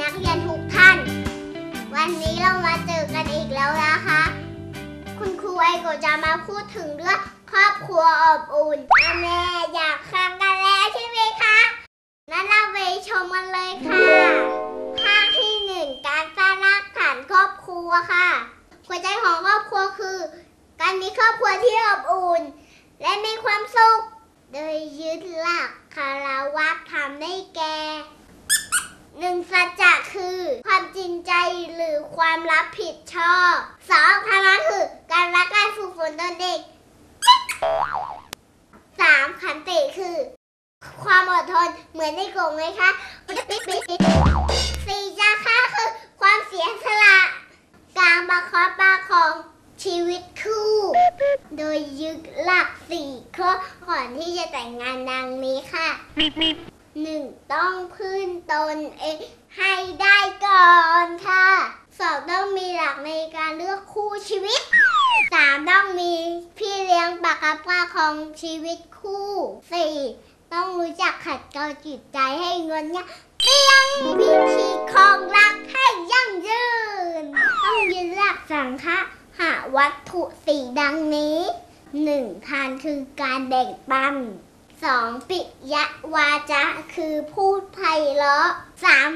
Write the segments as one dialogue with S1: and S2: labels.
S1: นักเรียนทุกท่าน วันนี้เรามาเจอกันอีกแล้วนะคะ คุณครูไอโกะจะมาพูดถึงเรื่องครอบครัวอบอุ่นอแม่อยากฟังกันแล้วใช่ไหมคะนั้นเราไปชมกันเลยค่ะภาคที่หนึ่งการสร้างรากฐานครอบครัวค่ะหัวใจของครอบครัวคือ การมีครอบครัวที่อบอุ่น และมีความสุข โดยยึดหลักคารวะธรรมได้แก่ หนึ่งสัจจะคือ ความจริงใจหรือความรับผิดชอบสองธรรมะคือ การรักการฝึกฝนตนเด็กสามขันติคือ ความอดทนเหมือนในกลุ่มไหมคะสี่จาค่าคือ ความเสียสละการประคับประคองชีวิตคู่ โดยยึดหลักสี่ข้อก่อนที่จะแต่งงานดังนี้ค่ะ หนึ่งต้องพึ่งตนเองให้ได้ก่อนค่ะสองต้องมีหลักในการเลือกคู่ชีวิตสามต้องมีพี่เลี้ยงประคับประคองชีวิตคู่สี่ต้องรู้จักขัดเกลาจิตใจให้เงินเนี่ยเตียงวิธีคองรักให้ยั่งยืน ต้องยึดหลักสังฆะหาวัตถุสี่ดังนี้หนึ่งทานคือการแบ่งปัน สองปิยะวาจาคือพูดไพเราะสาม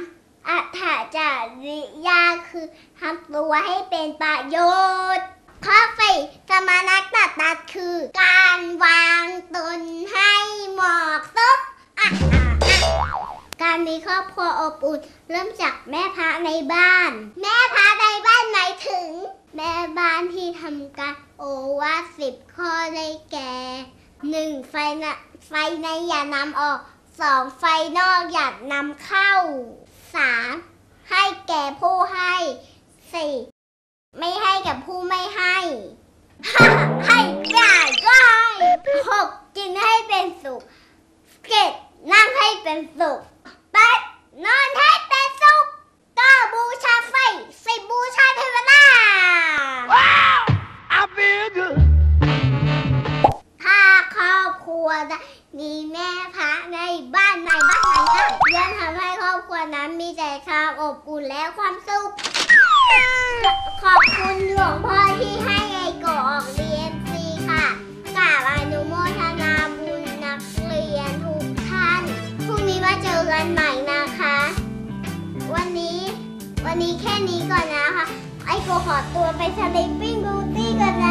S1: อัฏฐจาริยาคือทำตัวให้เป็นประโยชน์ข้อสี่สมานัตตัดตัดคือ การวางตนให้เหมาะสมอะอะอะการมีครอบครัวอบอุ่นเริ่มจากแม่พระในบ้าน แม่พระในบ้านหมายถึง แม่บ้านที่ทำการโอวาสิบข้อได้แก่ หนึ่งไฟนะไฟในอย่านำออกสองไฟนอกอย่านำเข้าสามให้แก่ผู้ให้สี่ไม่ให้กับผู้ไม่ให้ห้าให้ได้ก็ให้หกกินให้เป็นสุขเจ็ดนั่งให้เป็นสุขแปดนอนใวจะมีแม่พระในบ้านในบ้านนั้นย่อทำให้ครอบครัวนั้นมีแต่ความอบอุ่นและความสุข ขอบคุณหลวงพ่อที่ให้ไอโกออกเรียนฟรีค่ะกราบอนุโมทนาบุญนักเรียนทุกท่าน พรุ่งนี้มาเจอกันใหม่นะคะ วันนี้วันนี้แค่นี้ก่อนนะคะ ไอโกขอตัวไปสลิปปิ้งบูตี้ก่อน